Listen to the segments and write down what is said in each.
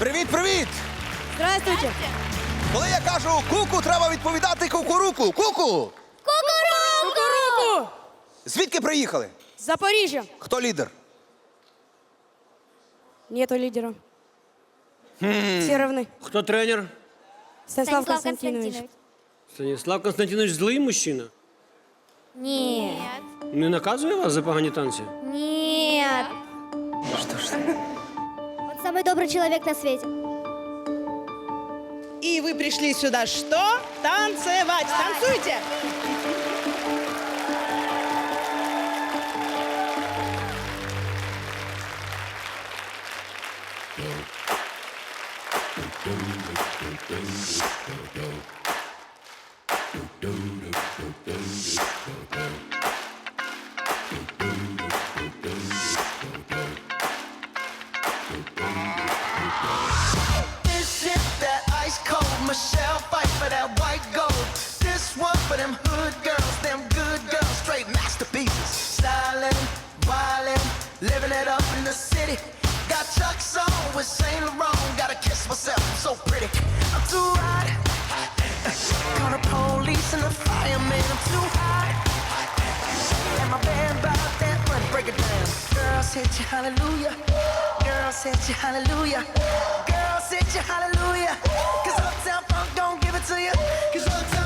Привіт, привіт! Здравствуйте. Коли я кажу куку, треба відповідати кукуруку. Куку! Кукуруку! Звідки приїхали? З Запоріжжя. Хто лідер? Нету лидера. Все равны. Хто тренер? Станислав Станислав Константинович. Станіслав Константинович злий мужчина. Нет. Не наказує вас за погані танці? Нет. Що ж? Самый добрый человек на свете. И вы пришли сюда что? Танцевать. Танцуйте. Too hot. And my band bought that money. Break it down. Girls hit you, hallelujah. Girls hit you, hallelujah. Girls hit you, hallelujah. Cause Uptown Funk don't give it to you. Cause Uptown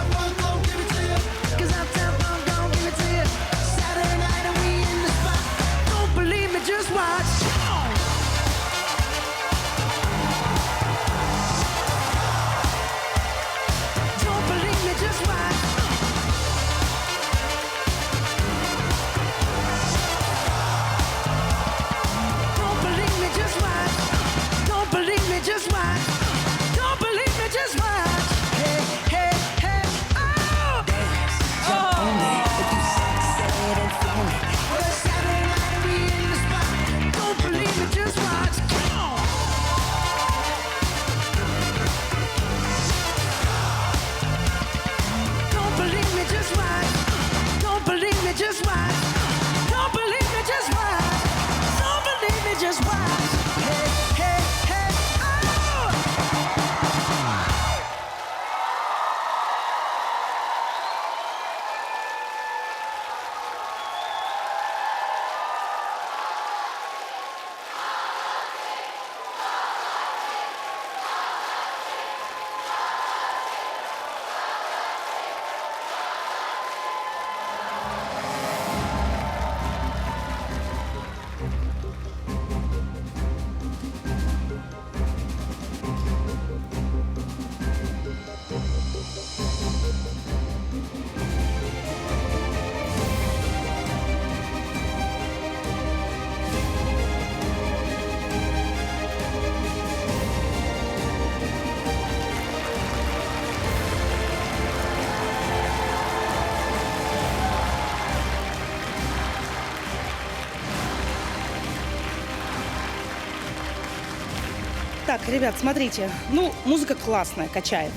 Так, ребят, смотрите. Ну, музыка классная, качает.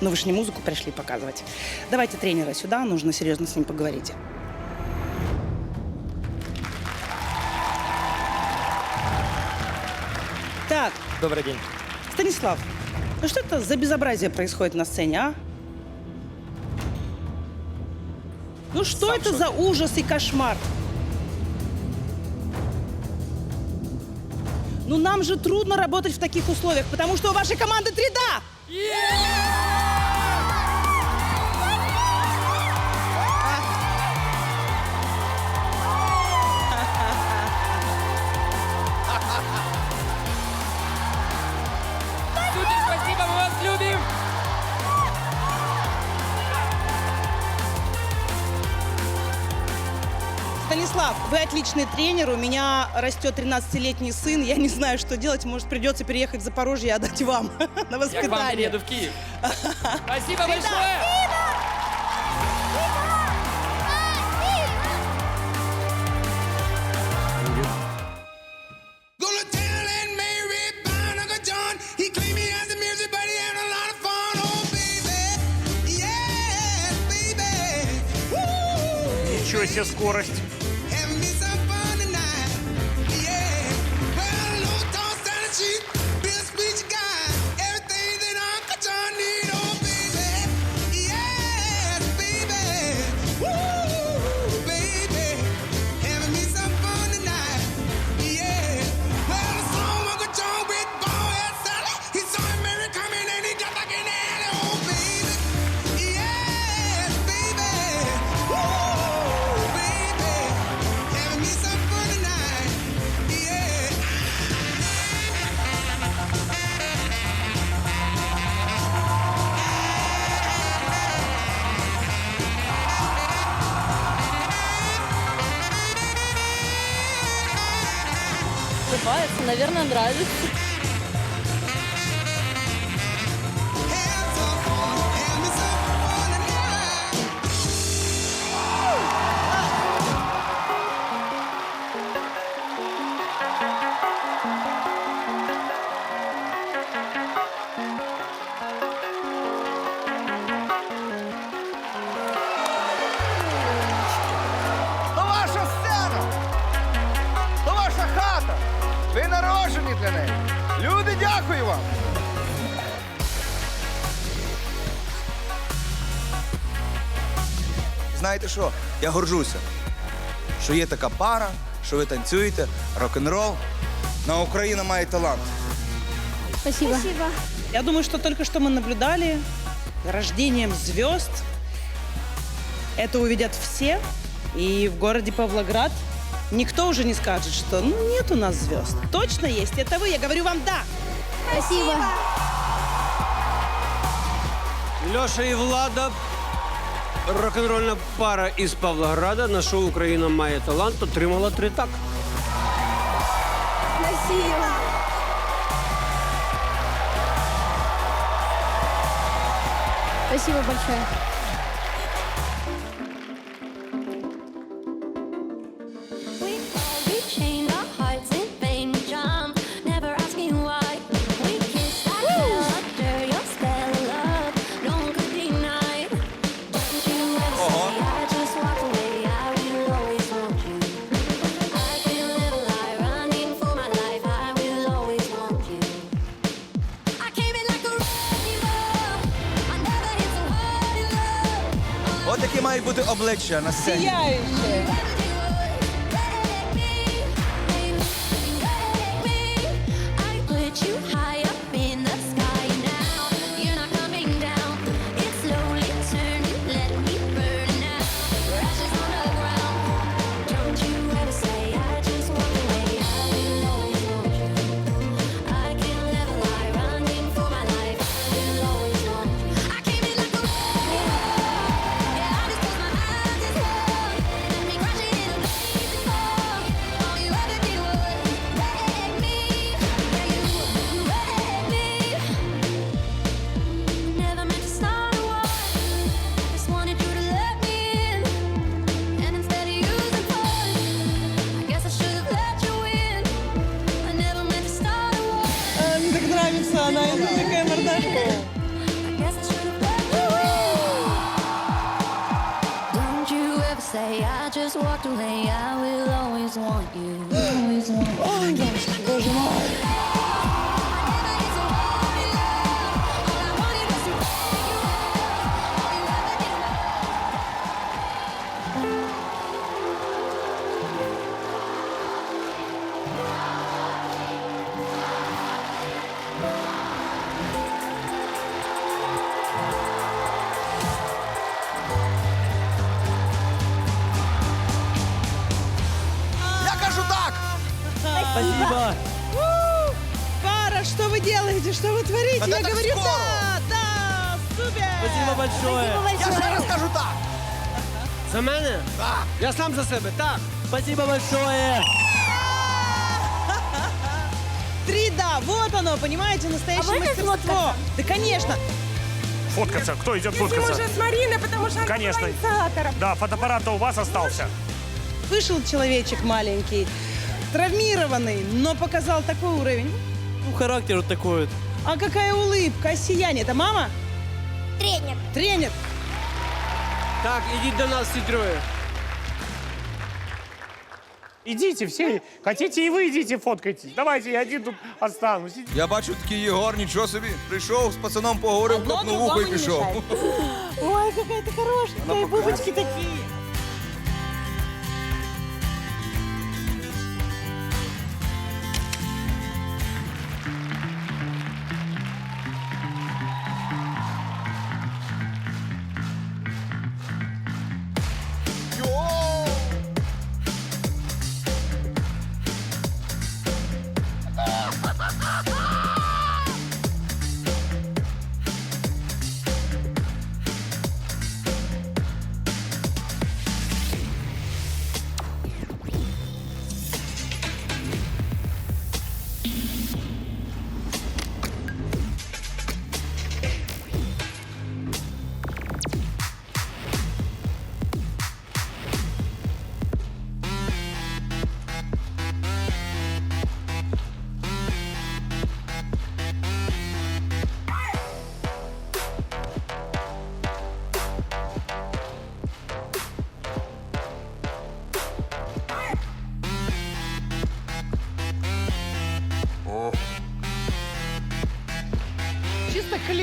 Но вы же не музыку пришли показывать. Давайте тренера сюда, нужно серьезно с ним поговорить. Так, Добрый день. Станислав, ну что это за безобразие происходит на сцене, а? Ну что это за ужас и кошмар? Ну нам же трудно работать в таких условиях, потому что у вашей команды 3Да! Супер, вы отличный тренер, у меня растет 13-летний сын, я не знаю, что делать, может придется переехать в Запорожье и отдать вам на Я к вам воспитание. приеду в Киев. Спасибо большое. Gonna tell Aunt наверное, нравится. Люди, дякую вам! Знаєте що? Я горжуся, що є така пара, що ви танцюєте, рок-н-рол. На Україна має талант. Спасибо. Я думаю, что только что мы наблюдали за рождением звезд. Это увидят все. И в городе Павлоград никто уже не скажет, что ну, нет у нас звезд. Точно есть. Это вы. Я говорю вам да. Спасибо. Льоша і Влада. Рок-н-рольна пара із Павлограда на шоу Україна має талант отримала три так. Спасибо. Спасибо большое. Бути обличчя на сцені. Сияющая. Делаете? Что вы творите? Да Я говорю скоро. да, да, супер. Спасибо большое. Я ще раз кажу так! За мене? Так! Я сам за себе, так. Спасибо большое. Три да, вот оно, понимаете, настоящее А можно мастерство. сфоткаться? Да, конечно. Фоткаться. Кто идет фоткаться? с Мариной, потому что Конечно. Да, фотоаппарат-то у вас остался. Вышел человечек маленький, травмированный, но показал такой уровень. Ну, характер вот такой вот. А какая улыбка, а сияние. Это мама? Тренер. Тренер. Так, ідіть до нас всі троє. Идите все. Хотите и вы идите фоткайтесь. Давайте, я один тут останусь. Я бачу такий Єгор, нічого собі. Прийшов з пацаном поговорив, копнув вухо і пішов. Ой, какая ты хорошенькая, бубочки такие.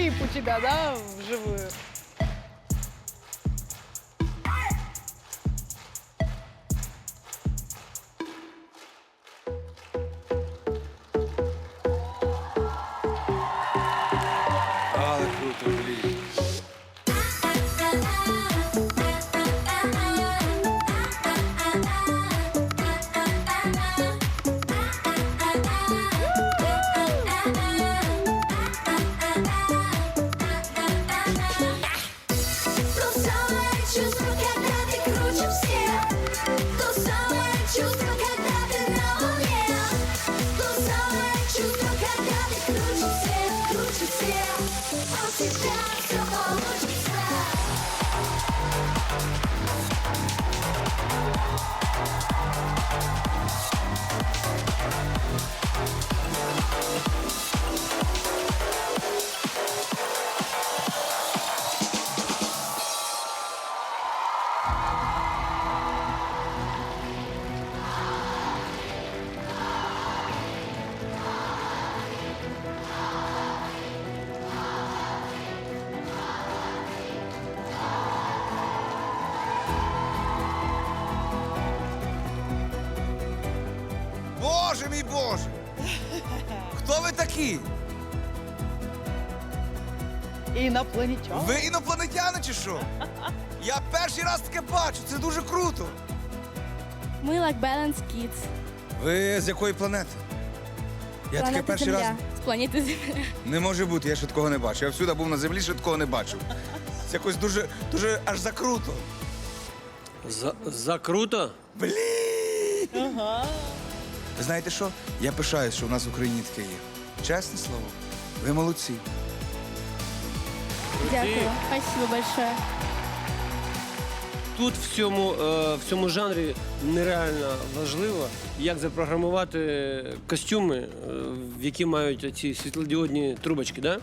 Клип у тебя, да, вживую? Боже мій Боже! Хто ви такі? Инопланетян. Ви інопланетяни чи що? Я перший раз таке бачу, це дуже круто. Мы like Balance Kids. Ви з якої планети? Я таке перший раз. С планеты Земля. Не може бути, я ще такого не бачу. Я всюди був на землі, ще такого не бачив. Це якось дуже, дуже аж закруто. За, за круто? Блін! Ви знаєте що? Я пишаюсь, що в нас в Україні таке є. Чесне слово, ви молодці. Дякую. Спасибо большое. Тут в цьому, е, в цьому жанрі нереально важливо, як запрограмувати костюми, е, в які мають ці світлодіодні трубочки, да?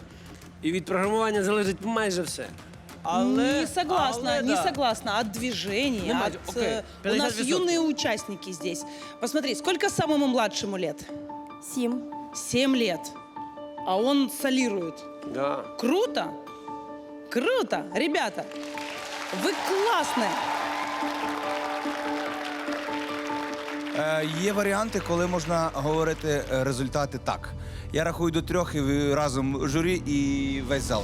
І від програмування залежить майже все. Але, не согласна, але, не да. согласна. От движения, Нема- от, окей, э, У нас 50%. юные участники здесь. Посмотри, сколько самому младшему лет? Сім. Семь лет. А он солирует. Да. Круто? Круто! Ребята, вы классные. Е, є варіанти, коли можна говорити е, результати так. Я рахую до трьох і ви разом журі і весь зал.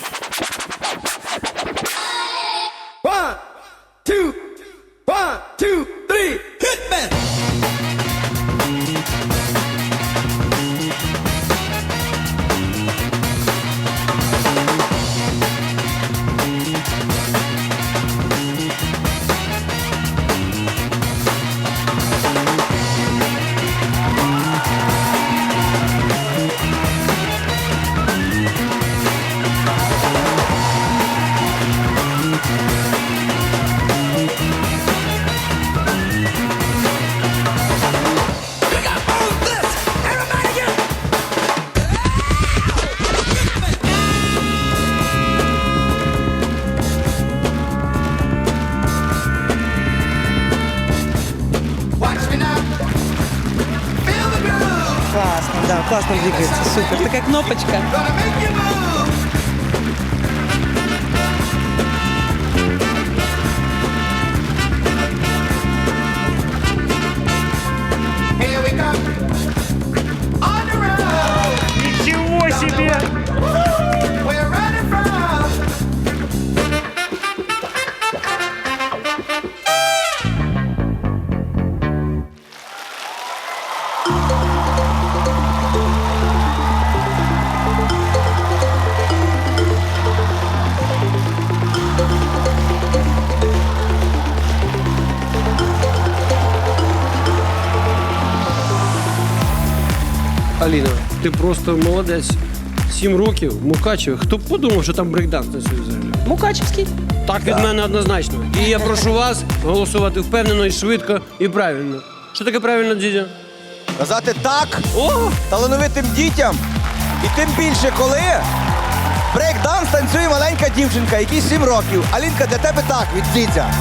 кнопочка. Аліна, ти просто молодець. Сім років, Мукачево. Хто б подумав, що там брейкданс танцює взагалі? Мукачевский. Так від мене однозначно. І я прошу вас голосувати впевнено і швидко і правильно. Що таке правильно, дідя? Казати так О! талановитим дітям. І тим більше, коли Брейк-данс танцює маленька дівчинка, якій 7 років. Алінка, для тебе так, від дідя.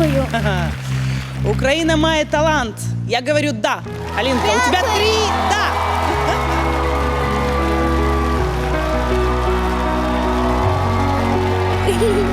Дякую. Ага. Украина має талант. Я говорю да. Алинка, у тебя три да.